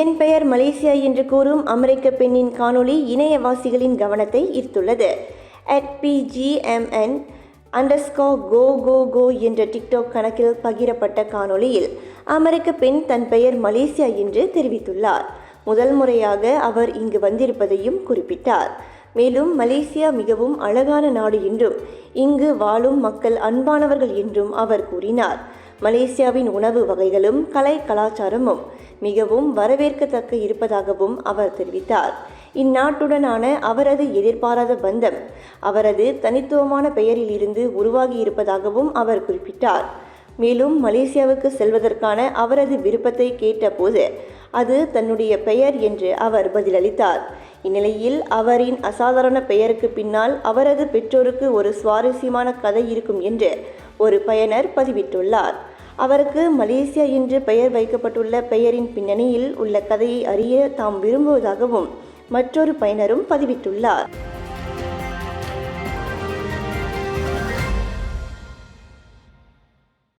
என் பெயர் மலேசியா என்று கூறும் அமெரிக்க பெண்ணின் காணொளி இணையவாசிகளின் கவனத்தை ஈர்த்துள்ளது. அட் பிஜிஎம்என் அண்டர்ஸ்கோ கோ கோ கோ என்ற டிக்டாக் கணக்கில் பகிரப்பட்ட காணொளியில் அமெரிக்க பெண் தன் பெயர் மலேசியா என்று தெரிவித்துள்ளார். முதல் முறையாக அவர் இங்கு வந்திருப்பதையும் குறிப்பிட்டார். மேலும் மலேசியா மிகவும் அழகான நாடு என்றும் இங்கு வாழும் மக்கள் அன்பானவர்கள் என்றும் அவர் கூறினார். மலேசியாவின் உணவு வகைகளும் கலை கலாச்சாரமும் மிகவும் வரவேற்கத்தக்க இருப்பதாகவும் அவர் தெரிவித்தார். இந்நாட்டுடனான அவரது எதிர்பாராத பந்தம் அவரது தனித்துவமான பெயரில் இருந்து உருவாகி இருப்பதாகவும் அவர் குறிப்பிட்டார். மேலும் மலேசியாவுக்கு செல்வதற்கான அவரது விருப்பத்தை கேட்டபோது அது தன்னுடைய பெயர் என்று அவர் பதிலளித்தார். இந்நிலையில் அவரின் அசாதாரண பெயருக்கு பின்னால் அவரது பெற்றோருக்கு ஒரு சுவாரஸ்யமான கதை இருக்கும் என்று ஒரு பயனர் பதிவிட்டுள்ளார். அவருக்கு மலேசியா என்று பெயர் வைக்கப்பட்டுள்ள பெயரின் பின்னணியில் உள்ள கதையை அறிய தாம் விரும்புவதாகவும் மற்றொரு பயனரும் பதிவிட்டுள்ளார்.